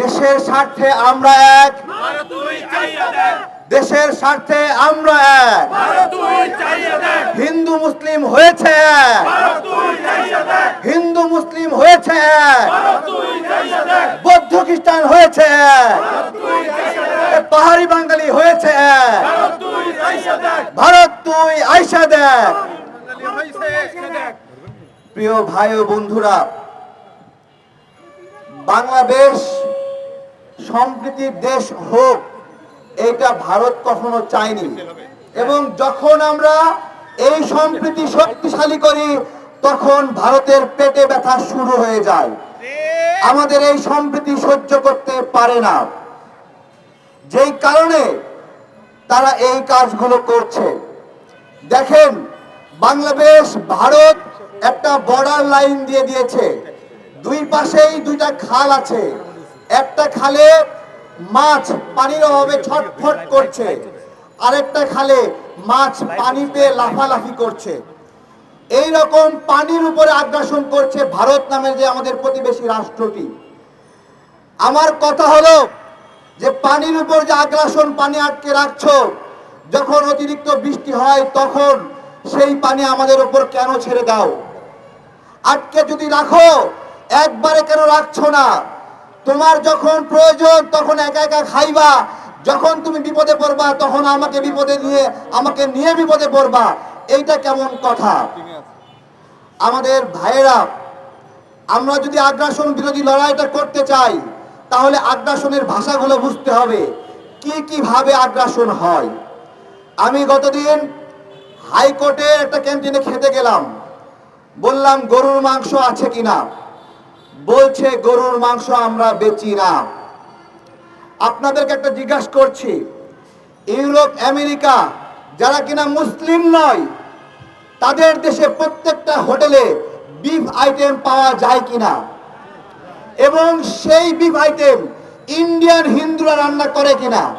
দেশের স্বার্থে আমরা এক। দেশের স্বার্থে আমরা এক। হিন্দু মুসলিম হয়েছে হিন্দু মুসলিম হয়েছে বৌদ্ধ খ্রিস্টান হয়েছে পাহাড়ি বাঙালি হয়েছে ভারত তুই আইসা দেখ। প্রিয় ভাই ও বন্ধুরা, বাংলাদেশ সম্প্রীতির দেশ হোক, এটা ভারত কখনো চায়নি। এবং যখন আমরা এই সম্প্রীতি শক্তিশালী করি, তখন ভারতের পেটে ব্যথা শুরু হয়ে যায়। আমাদের এই সম্প্রীতি সহ্য করতে পারে না। যেই কারণে তারা এই কাজগুলো করছে। দেখেন, বাংলাদেশ, ভারত একটা বর্ডার লাইন দিয়ে দিয়েছে। দুই পাশেই দুইটা খাল আছে। একটা খালে মাছ পানির অভাবে ছটফট করছে, আরেকটা খালে মাছ পানি পেয়ে লাফালাফি করছে। এই রকম পানির উপরে আগ্রাসন করছে ভারত নামের যে আমাদের প্রতিবেশী রাষ্ট্রটি। আমার কথা হলো যে পানির উপর যে আগ্রাসন পানি আটকে রাখছো, যখন অতিরিক্ত বৃষ্টি হয় তখন সেই পানি আমাদের উপর কেন ছেড়ে দাও? আটকে যদি রাখো, একবারে কেন রাখছো না? তোমার যখন প্রয়োজন, তখন একা একা খাইবা। যখন তুমি বিপদে পড়বা, তখন আমাকে বিপদে নিয়ে, আমাকে নিয়ে বিপদে পড়বা। এইটা কেমন কথা? আমাদের ভাইয়েরা, আমরা যদি আগ্রাসন বিরোধী লড়াইটা করতে চাই, তাহলে আগ্রাসনের ভাষাগুলো বুঝতে হবে। কি কি ভাবে আগ্রাসন হয়? আমি গতদিন হাইকোর্টে একটা ক্যান্টিনে খেতে গেলাম। বললাম, গরুর মাংস আছে কিনা? বলছে, গরুর মাংস আমরা বেচি না। আপনাদেরকে একটা জিজ্ঞাসা করছি, ইউরোপ, আমেরিকা, যারা কিনা মুসলিম নয়, তাদের দেশে প্রত্যেকটা হোটেলে বিফ আইটেম পাওয়া যায় কিনা? এবং সেই বিফ আইটেম ইন্ডিয়ান হিন্দুরা রান্না করে কিনা?